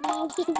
Всім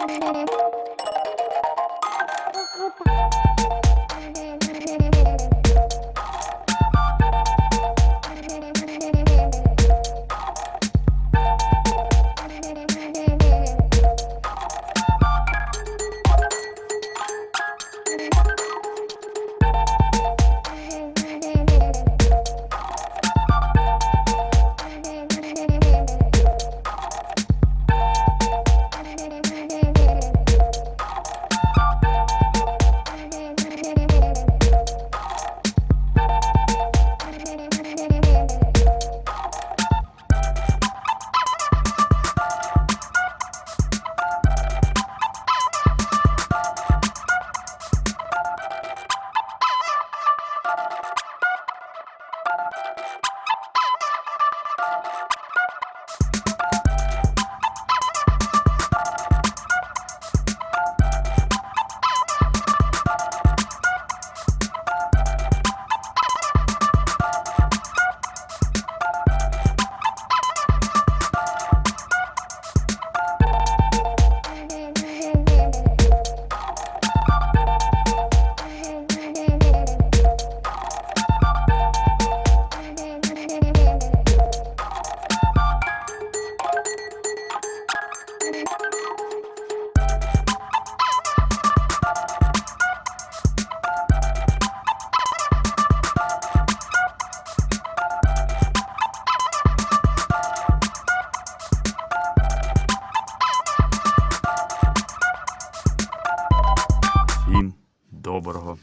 доброго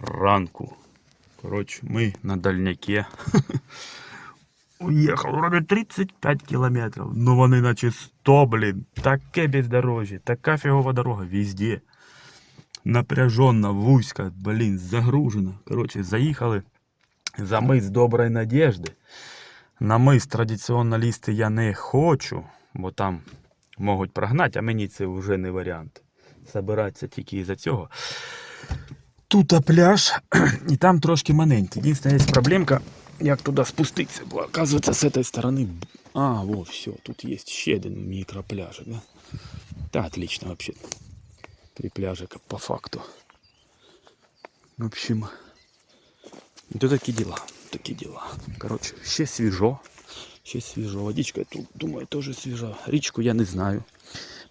ранку. Коротше, ми на дальняке. Уїхав, вроде 35 кілометрів. Ну вони наче 100, блін. Таке бездорожжя, така фігова дорога везде. Напряженно, вузька, блін, загружена. Коротше, заїхали за мис Доброї Надежди. На мис традиційно лізти я не хочу, бо там можуть прогнати, а мені це вже не варіант. Забиратися тільки із-за цього. Тут а пляж, і там трошки маленький. Єдине, є проблемка, як туди спуститися, бо оказується з цієї сторони. А, во, все, тут є ще один мікропляж. Да? Та отлично вообще. Три пляжика по факту. В общем, то такі діла. Такі діла. Коротше, ще свіжо. Ще свіжо. Водичка тут, думаю, теж свіжа. Річку я не знаю.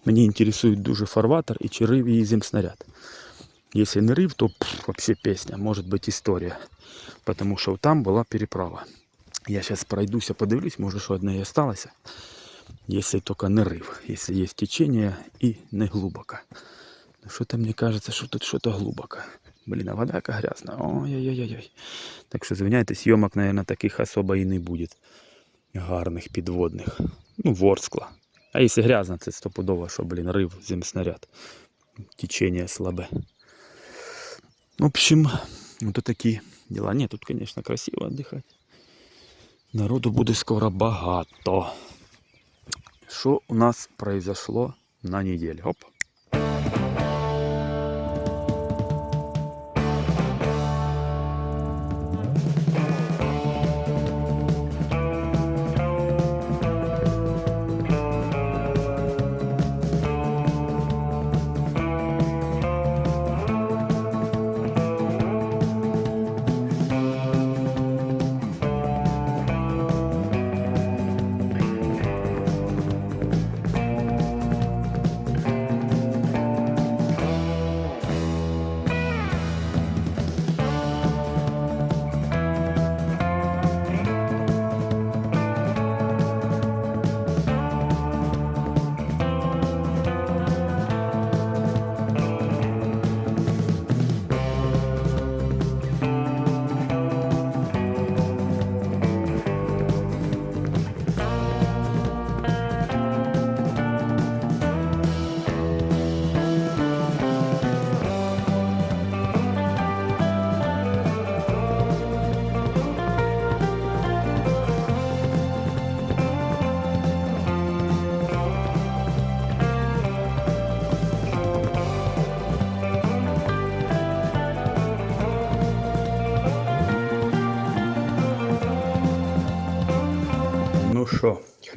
Мені інтересують дуже фарватер і чи рив її земснаряд. Якщо не рив, то пф, вообще пісня, може бути історія. Тому що там була переправа. Я зараз пройдуся, подивлюсь, може, що одне і осталося. Якщо тільки не рив, якщо є течение і не глибоко. Ну що то мені кажеться, що тут щось глибоко. Блін, а вода яка грязна. Ой-ой-ой. Так що, звиняйте, зйомок, мабуть, таких особо і не буде. Гарних підводних. Ну, ворскла. А якщо грязно, це стопудово, що, блін, рив земснаряд. Течение слабе. В общем, вот такі діла. Ні, тут, конечно, красиво отдыхать. Народу буде скоро багато. Що у нас произошло на неделю? Оп.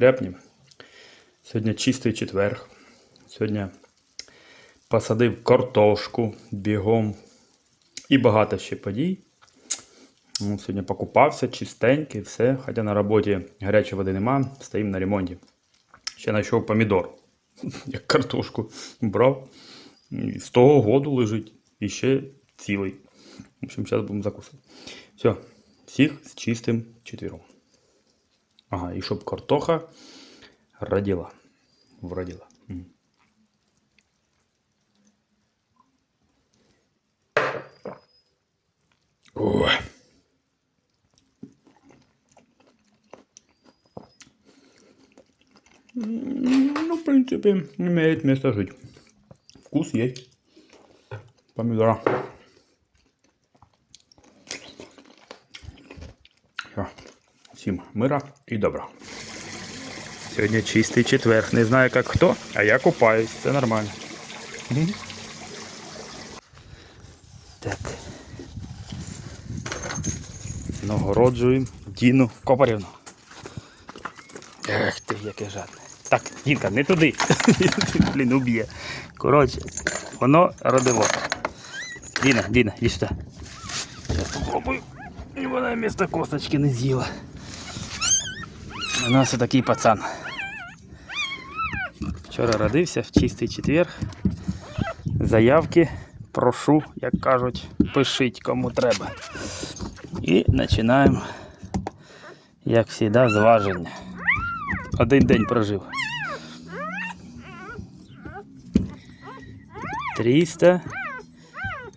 Ну. Сьогодні чистий четверг. Сьогодні посадив картошку бігом і багато ще подій. Ну, Сьогодні покупався, чистенький, все. Хоча на роботі гарячої води нема, стоїм на ремонті. Ще знайшов помідор. Як картошку брав. З того году лежить. І ще цілий. В общем, зараз будемо закусувати. Все. Всіх з чистим четвіром. Ага, і щоб картоха родила. М, Ну, в принципе, имеет место жить. Вкус есть. Помидора. Всім мира і добра. Сьогодні чистий четвер. Не знаю як хто, а я купаюсь. Це нормально. Так. Нагороджуємо Діну Копарівну. Ех ти, яке жадне. Так, Дінка, не туди. Блін, уб'є. Коротше, воно родило. Діна, Діна, іди сюди. Зараз попробую. І вона вмісто косточки не з'їла. У нас такий пацан. Вчора родився в чистий четвер. Заявки прошу, як кажуть, пишіть кому треба. І починаємо, як завжди, з важення. Один день прожив. 300,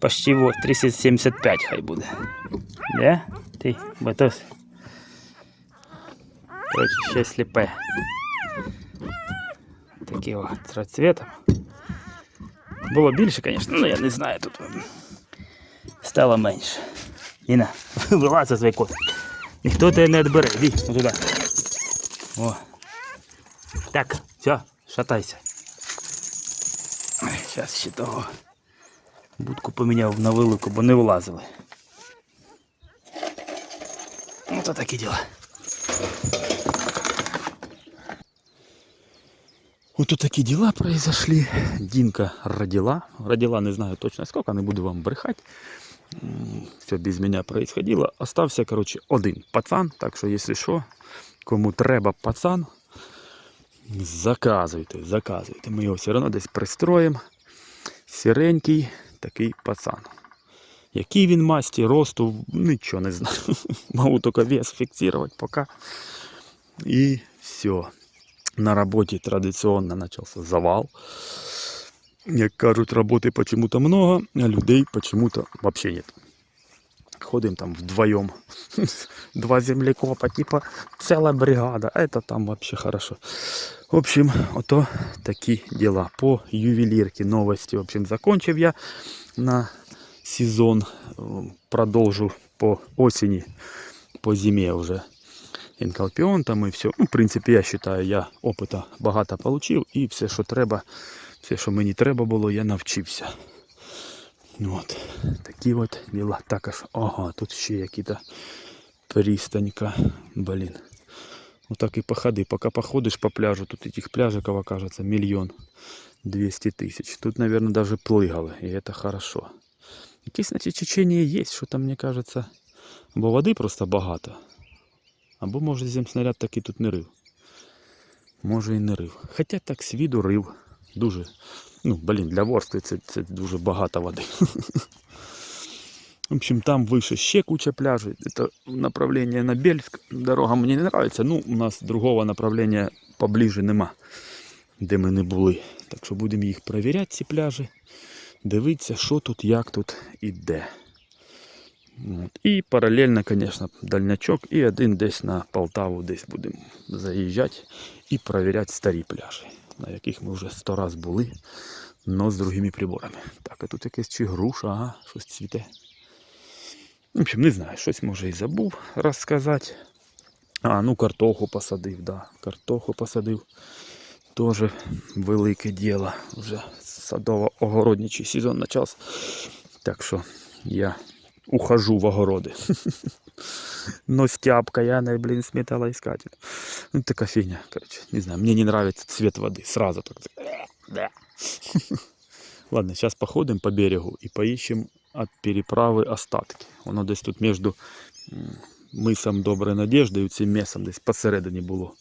почти вот 375 хай буде. Да? Ти, Батос? Короче, ще сліпе. Такі о, цветом. Було більше, звісно, ну я не знаю, тут стало менше. Ніна, вилазь за свій кот. Ніхто тебе не відбере. Іди туди. О. Так, все, шатайся. Зараз ще того. Будку поміняв на велику, бо не влазили. Ну то такі діла. Вот тут такие дела произошли. Динка родила. Родила, не знаю точно сколько, не буду вам брехать. Все без меня происходило. Остався, короче, один пацан. Так що, якщо що, кому треба пацан, заказуйте, заказуйте. Ми його все одно десь пристроїмо. Сіренький такий пацан. Який він масті, росту, нічого не знаю. Могу тільки вес фіксувати поки. І все. На работе традиционно начался завал. Як кажуть, роботи почему-то много, а людей почему-то вообще нет. Ходим там вдвоем. Два землекопа, типа целая бригада. А это там вообще хорошо. В общем, ото такі дела. По ювелірці новості. В общем, закончив я на сезон. Продолжу по осени, по зиме уже інкалпіон там і все. Ну, в принципі, я вважаю, я опита багато отримав і все, що треба, все, що мені треба було, я навчився. От, такі от діла. Також, ага, тут ще якісь пристанька. Блін. Отак і походи. Поки походиш по пляжу, тут этих пляжиков окажется мільйон 200 тисяч. Тут, наверное, даже плигали, і це хорошо. Якесь, значить, течение є, що там, мені кажется, бо води просто багато. Або може земснаряд таки тут не рив. Може і не рив. Хоча так з віду рив. Дуже. Ну, блін, для ворсти це, це дуже багато води. В общем, там выше ще куча пляжей. Это направление на Бельск. Дорога мені не нравится. Ну, у нас другого направления поближе нема, де ми не були. Так що будемо їх перевіряти, ці пляжі. Дивитися, що тут, як тут і де. І паралельно, звісно, дальнячок і один десь на Полтаву десь будемо заїжджати і перевіряти старі пляжі, на яких ми вже сто раз були, але з другими приборами. Так, а тут якась чи груша, ага, щось цвіте. В общем, не знаю, щось може і забув розказати. А, ну картоху посадив, да. Картоху посадив. Тоже велике діло. Вже садово-огородничий сезон почався. Так що я ухожу в огороды. Но стяпка, я, на, блин, с металлоискателем. Ну, такая фигня, короче. Не знаю, мне не нравится цвет воды. Сразу так. Да. Ладно, сейчас походим по берегу и поищем от переправи остатки. Воно десь тут між м, мисом Доброї Надежди і цим місом десь посередині було.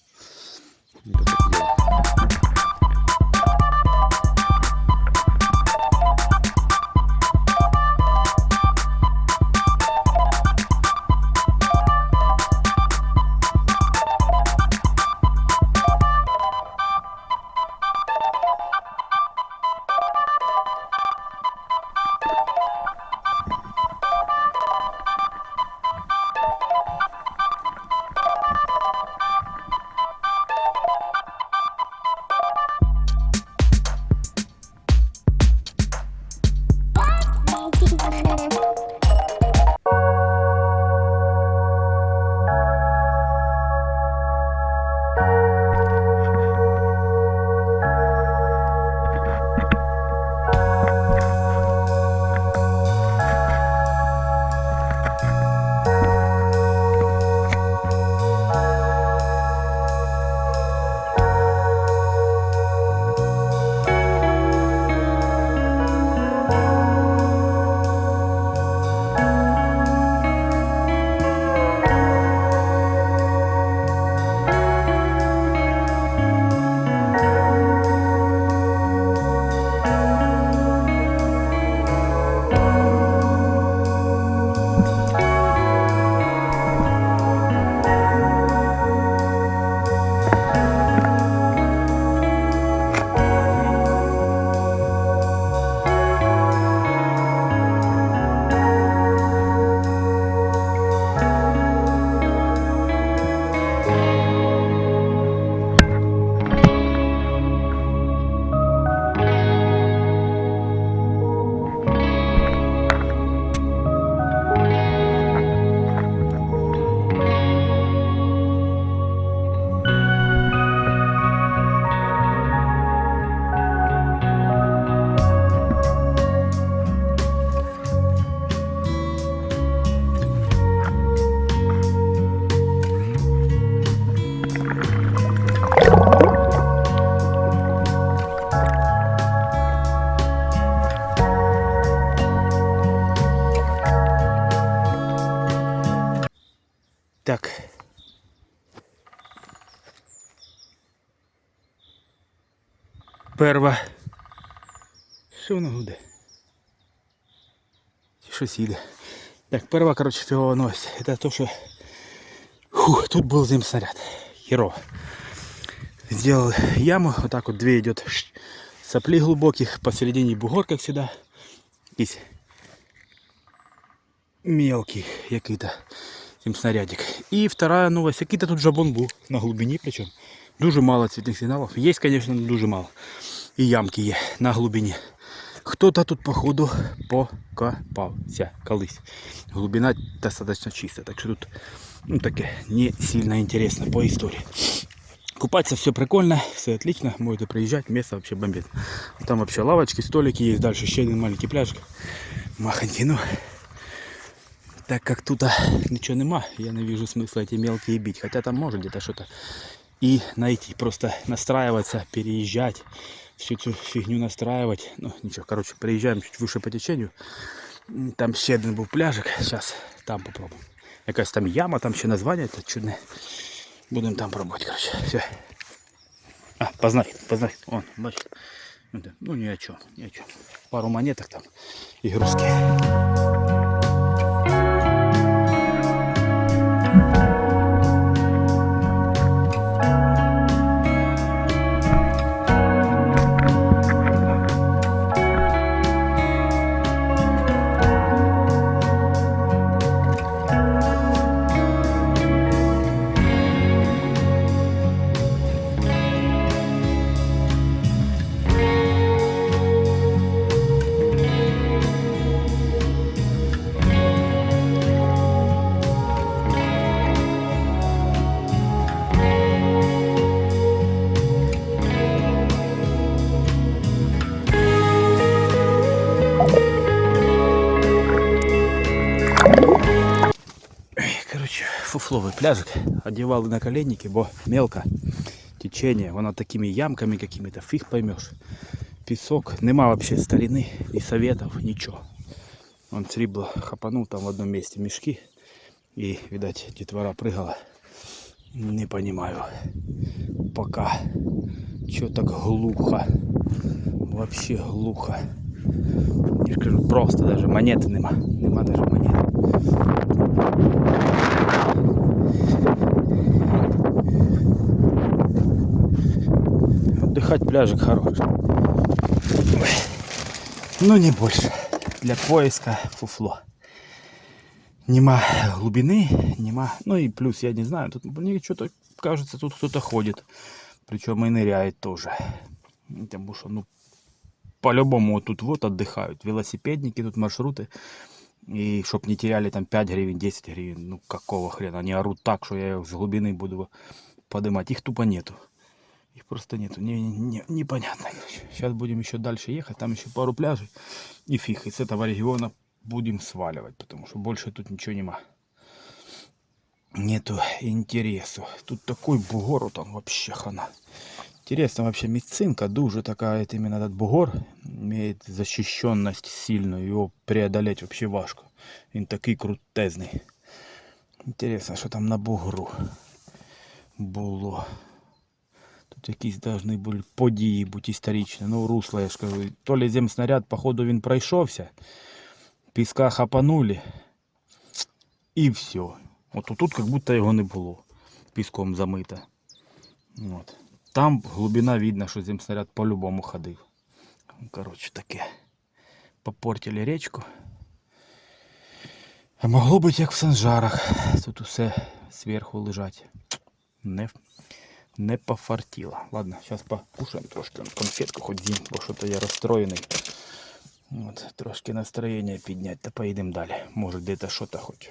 Щось їде. Так, перва, короче, фиговая новость. Это то, что Фух, тут был зим снаряд. Херово. Сделал яму, вот так вот две идет ш- сопли глубоких, посередине бугор, как всегда. Есть мелкий який-то тим снарядик. І вторая новость, який-то тут жабон був на глибині причому. Дуже мало цвітних сигналів. Є, звісно, але дуже мало. І ямки є на глибині. Хто-то тут, походу, покопався колись. Глубина достаточно чиста, так що тут ну, таке не сильно интересно по истории. Купаться все прикольно, все отлично, можете приезжать, место вообще бомбит. Там вообще лавочки, столики есть, дальше еще один маленький пляжик. Махонький, ну. Так как тут а, ничего нема, я не вижу смысла эти мелкие бить. Хотя там может где-то что-то и найти. Просто настраиваться, переезжать, всю эту фигню настраивать. Ну, ничего, короче, приезжаем чуть выше по течению. Там ще один був пляжик. Сейчас там попробуем. Якась там яма, там ще названня це чудне. Будемо там пробувати, короче. Все. А, познай, познай. Вон, да. Ну ни о чем, ни о чем. Пару монеток там и грузки. Короче, фуфловый пляжик. Одевал на коленники, бо мелко. Течение, воно такими ямками какими-то, фиг поймешь. пісок. Нема взагалі старини, ні советів, нічого. Он срібло хапанув там в одному місці мішки. І, видать, дітвора пригала. Не понимаю. Пока. Чё так глухо? Вообще глухо. Я ж кажу, просто даже монети нема. Нема даже монет. Отдыхать пляжик хороший. Ой. Ну не больше. Для поиска фуфло. Нема глубины, нема. Ну и плюс, я не знаю, тут мне что-то кажется, тут кто-то ходит. Причем и ныряет тоже. Потому что, ну, по-любому тут вот отдыхают. Велосипедники, тут маршруты. И чтоб не теряли там 5 гривен, 10 гривен. Ну какого хрена? Они орут так, что я их с глубины буду поднимать. Их тупо нету. Их просто нету. Не, не- непонятно. Сейчас будем еще дальше ехать. Там еще пару пляжей. И фиг. И с этого региона будем сваливать. Потому что больше тут ничего нема. Нету интересу. Тут такой бугор там вообще хана. Интересно вообще місцинка дуже така, это именно этот бугор имеет защищенность сильную, его преодолеть вообще важко. Він такий крутезний. Интересно, що там на бугру було. Тут якісь должны були події бути історичні. Ну, русло, я ж кажу. То ли земснаряд, походу, він пройшовся. Піска хапанули. І все. От тут как будто його не було. Піском замито. От. Там глибина видно, що земснаряд по-любому ходив. Коротше таке. Попортили річку. А могло бути як в Санжарах. Тут усе зверху лежать. Не, не пофартило. Ладно, зараз покушаємо трошки конфетку хоч з'їм, бо що-то я розстроєний. От, трошки настроєння підняти та поїдемо далі. Може де-то що-то хоч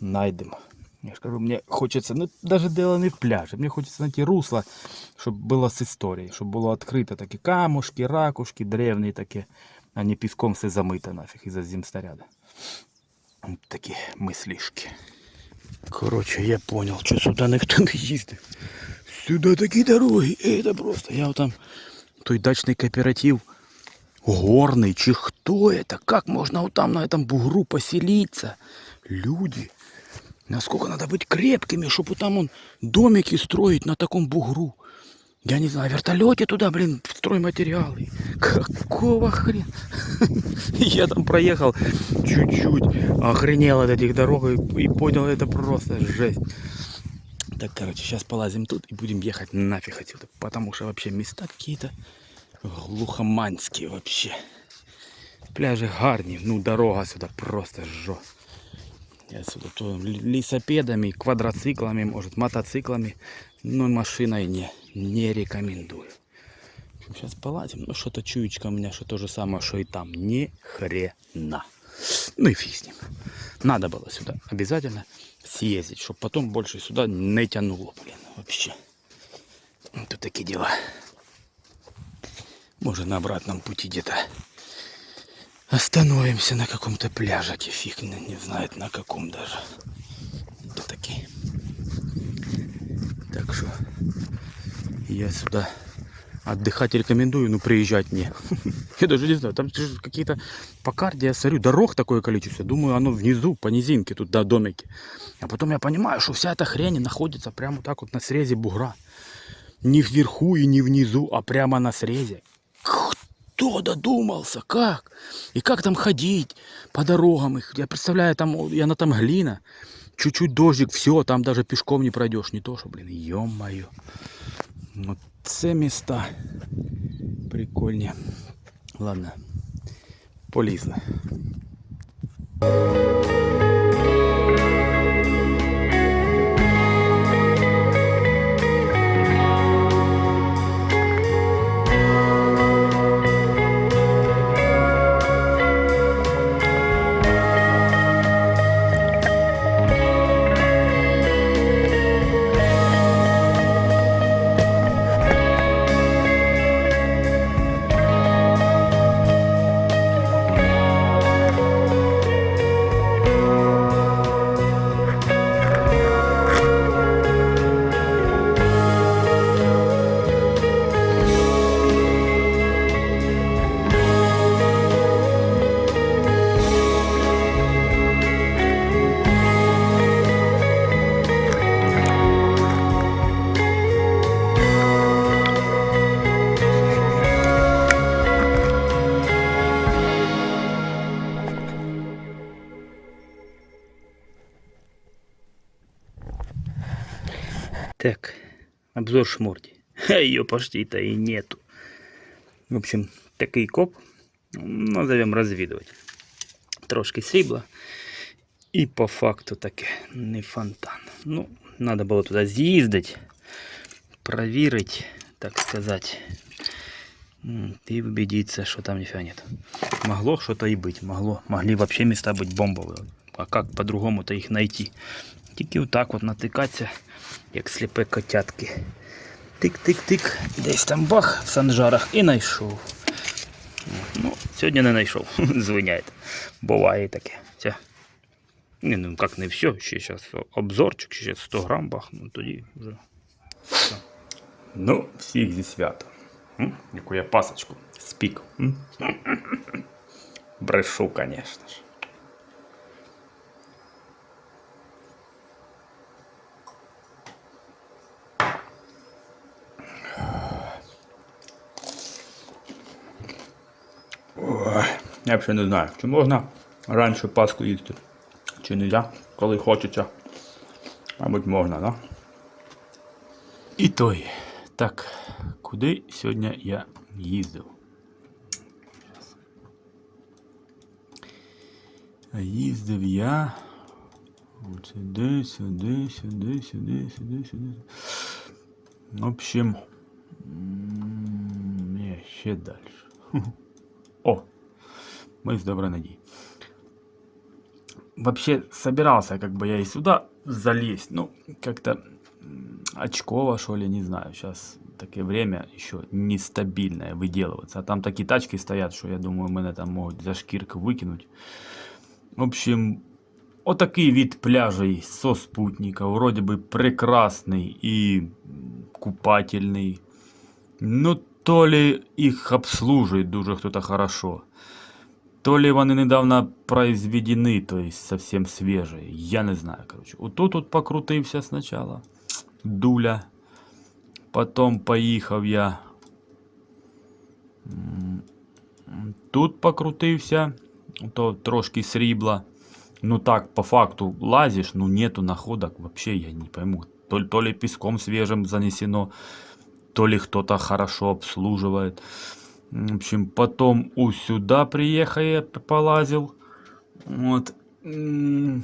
найдемо. Я ж кажу, мені хочеться, ну навіть дело не в пляжі, мені хочеться знайти русло, щоб було з історії, щоб було відкрито такі камушки, ракушки, древні такі, а не піском все замито нафіг із-за зимснаряда. От такі мислішки. Коротше, я понял, що сюди ніхто не їздив. Сюди такі дороги, це просто. Я там той дачний кооператив горный, чи кто это? Как можно вот там на этом бугру поселиться? Люди, насколько надо быть крепкими, чтобы там он домики строить на таком бугру. Я не знаю, вертолете туда, блин, стройматериалы. Какого хрена? Я там проехал чуть-чуть, охренел от этих дорог и, и понял, это просто жесть. Так, короче, сейчас полазим тут и будем ехать нафиг отсюда, потому что вообще места какие-то глухоманські вообще. Пляжі гарні, ну дорога сюди просто жо. Я сюди то лі- лісопедами, квадроциклами, может мотоциклами, но машиной не, не рекомендую. Сейчас полазим, ну что-то чуечка у меня, что то же самое, что и там. Ни хрена. Ну и фиг с ним. Надо было сюда обязательно съездить, чтобы потом больше сюда не тянуло, блин, вообще. Тут такие дела. Может на обратном пути где-то остановимся на каком-то пляжике. Фиг не, не знает на каком даже. Вот такие. Так что я сюда отдыхать рекомендую, но приезжать не. Я даже не знаю, там какие-то по карте я смотрю, дорог такое количество. Думаю, оно внизу, по низинке, тут, да, домики. А потом я понимаю, что вся эта хрень находится прямо так вот на срезе бугра. Не вверху и не внизу, а прямо на срезе. Кто додумался? Как? И как там ходить по дорогам? их? Я представляю, там, и она там глина. Чуть-чуть дождик, все, там даже пешком не пройдешь. Не то, что, блин, ё-моё. Вот це места прикольні. Ладно, полізли. Так, обзор шморти. А ее почти-то и нету. В общем, такий коп, назовем розвідуватель. Трошки срібла. І по факту таке не фонтан. Ну, треба було туди з'їздити, провірити, так сказати. м, И убедиться, что там нифига нет. Могло что-то и быть, могло. Могли вообще места быть бомбовые. А как по-другому-то их найти? Тільки отак от натикатися, як сліпе котятки. Тик-тик-тик, десь там бах в санжарах і знайшов. Ну, сьогодні не знайшов, звиняйте. Буває таке. Це. Ні, ну як не все, ще зараз обзорчик, ще 100 грам бахну, тоді вже. все. Ну, всіх зі свято. Яку я пасочку спік. Брешу, звісно ж. Я взагалі не знаю, чи можна раніше Пасху їсти, чи не можна, коли хочеться. Мабуть, можна, да? І той. Так, куди сьогодні я їздив? Їздив я. От Сюди, сюди, сюди, сюди, сюди, сюди. В общем, ще далі. О, мы с доброй надеей. Вообще собирался как бы я и сюда залезть, ну как-то очково, что ли, не знаю. Сейчас такое время еще нестабильное выделываться. А там такие тачки стоят, что я думаю, мене там могут за шкирку выкинуть. В общем, отакий вид пляжей со спутника. Вроде бы прекрасный и купательный. Ну, то ли їх обслужує дуже хто-то хорошо, то ли вони недавно произведені, то есть совсем свежие. Я не знаю, короче. Отут тут покрутився спочатку. Дуля. Потом поїхав я. м, Тут покрутився. То трошки срібла. Ну так, по факту лазишь, ну нету находок. Вообще я не пойму. То, ли- то ли песком свежим занесено, то ли кто-то хорошо обслуживает. В общем, потом у сюда приехал, я п- полазил. Вот. М,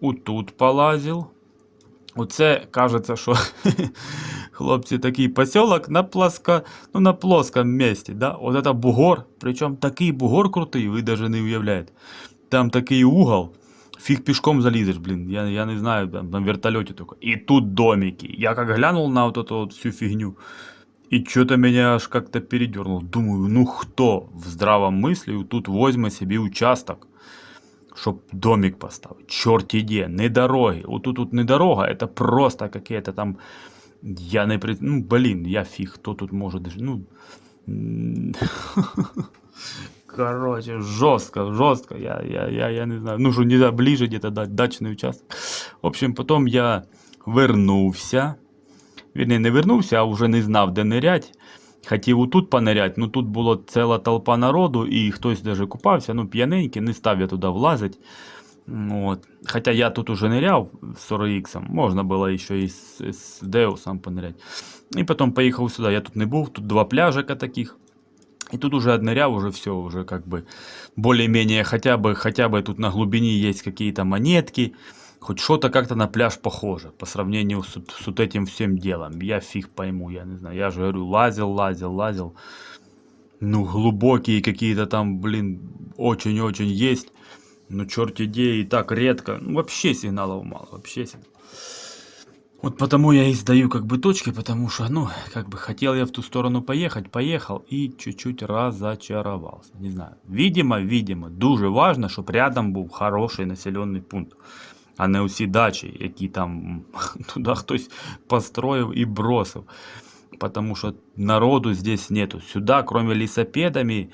У тут полазил. Оце кажется, що хлопці такий поселок на плоско, ну на плоском місці, да? От это бугор, причому такий бугор крутий, ви даже не уявляєте. Там такий угол, фиг пешком залезешь, блин, я, я не знаю, там, на вертолете только. И тут домики. Я как глянул на вот эту вот всю фигню, и что-то меня аж как-то передернул. Думаю, ну кто в здравом мысли тут возьме себе участок, щоб домик поставить. Черт иди, не дороги. Вот тут, не дорога, это просто какие-то там... Я не при... Ну, блин, я фиг, кто тут может... даже- Ну... Короче, жестко, жестко. Я, я, я, я не знаю. Ну, что нельзя ближе где-то дать дачный участок. В общем, потом я вернувся. Вірні, не вернувся, а вже не знав, де нирять. Хотів отут понирять, ну тут була ціла толпа народу, і хтось даже купався, ну п'яненький, не став я туди влазить. От. Хоча я тут уже ныряв з 40X, можна було ще і з, з Деусом понырять. І потім поїхав сюди. Я тут не був, тут два пляжика таких. И тут уже отныряв, уже все, уже как бы более-менее хотя бы, хотя бы тут на глубине есть какие-то монетки, хоть что-то как-то на пляж похоже по сравнению с, с вот этим всем делом. Я фиг пойму, я не знаю. Я же говорю, лазил, лазил, лазил. Ну, глубокие какие-то там, блин, очень-очень есть. Ну, черт идеи, и так редко. Ну, вообще сигналов мало, вообще сигналов. Вот потому я и сдаю как бы точки, потому что, ну, как бы хотел я в ту сторону поехать, поехал и чуть-чуть разочаровался. Не знаю. Видимо, видимо, дуже важно, щоб рядом був хороший населений пункт, а не усі дачі, які там м, туди хтось построїв і бросив. Потому что народу здесь нету. Сюда, кроме лісопедами,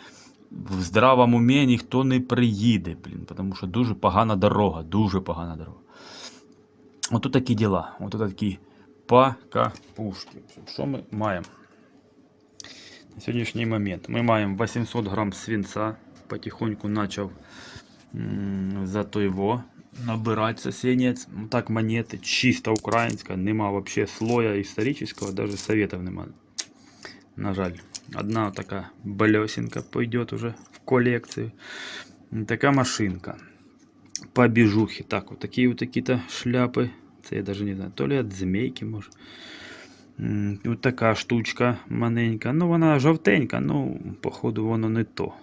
в здравому умі ніхто не приїде, блін, тому що дуже погана дорога, дуже погана дорога. Ото такі діла. Ото такі покапушки. Що ми маємо? На сьогоднішній момент ми маємо 800 грам свинця. Потихоньку почав м, за тойво набираться сенец. Ну, Так монети, чисто українська, нема вообще слоя історичного, даже советов нема. На жаль. Одна така балесенка пойдет уже в колекцию. Така машинка. По бижухе. Так, вот такие вот какие-то шляпы. Це я даже не знаю, то ли от змейки, може. М, Ось така штучка маленька. Ну, вона жовтенька, ну, походу, воно не то.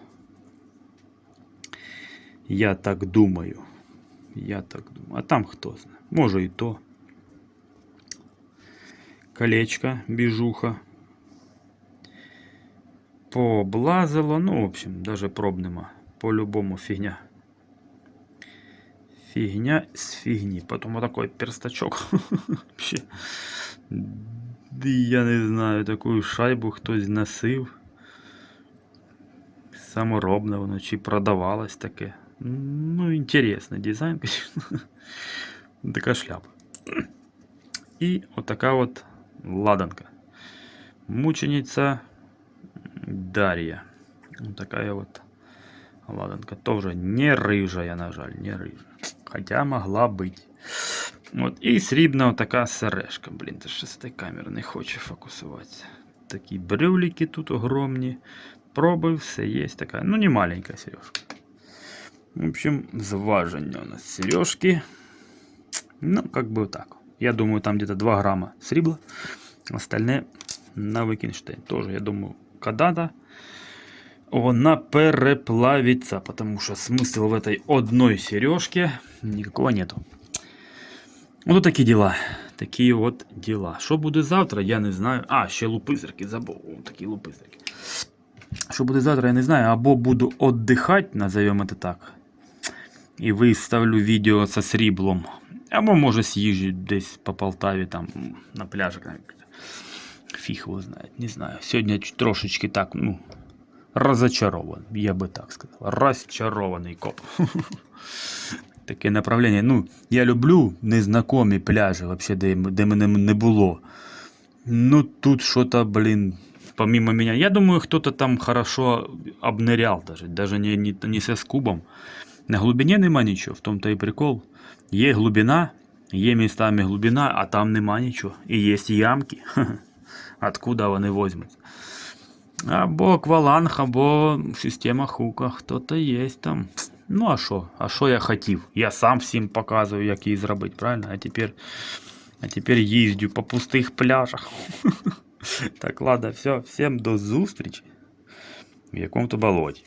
Я так думаю. Я так думаю. А там хто знає. Може і то. Колечко, біжуха. Пооблазило. Ну, в общем, даже проб нема. По-любому фігня. Фигня с фигни. Потом вот такой перстачок. Я не знаю, таку шайбу хтось носив. Саморобне воно чи продавалось таке. Ну, інтересний дизайн, конечно. Така шляпа. І отака от ладанка. Мучениця Дар'я. Вот такая вот ладанка. Тоже не рыжая, на жаль, не рыжая. Хотя могла быть. От, і срібна отака сережка. Блін, та що з цієї камери не хоче фокусуватися. Такі брюлики тут огромні. Проби, все є така. Ну, не маленька сережка. В общем, зваження у нас сережки. Ну, как бы вот так. Я думаю, там где-то 2 грамма срібла. Остальне на Викінштейн. Тоже, я думаю, когда-то вона переплавится, потому что смысла в этой одной сережке никакого нету. Вот такие дела. Такі от діла. Що буде завтра, я не знаю. А, ще лупизерки забув. О, такі лупизерки. Що буде завтра, я не знаю. Або буду віддихати, назовемо це так. І виставлю відео зі сріблом. Або може з'їжджу десь по Полтаві там на пляжах. Фіг його знає, не знаю. Сьогодні трошечки так, ну, разочарован, я би так сказав. Розчарований коп. Таке направлення. Ну, я люблю незнакомі пляжі, вообще, де, де мене не було. Ну, тут что-то, блин, помимо меня. Я думаю, кто-то там хорошо обнырял даже. Даже не, не, не со скубом. На глибині нема нічого, в тому-то і прикол. Є глибина, є містами глибина, а там нема нічого. І є ямки. Откуда вони візьмуться? Або акваланг, або система хука. Хто-то є там. Ну а що? А що я хотів? Я сам всім показую, як її зробити, правильно? А тепер, а тепер їздю по пустих пляжах. Так, ладно, все, всім до зустрічі в якому-то болоті.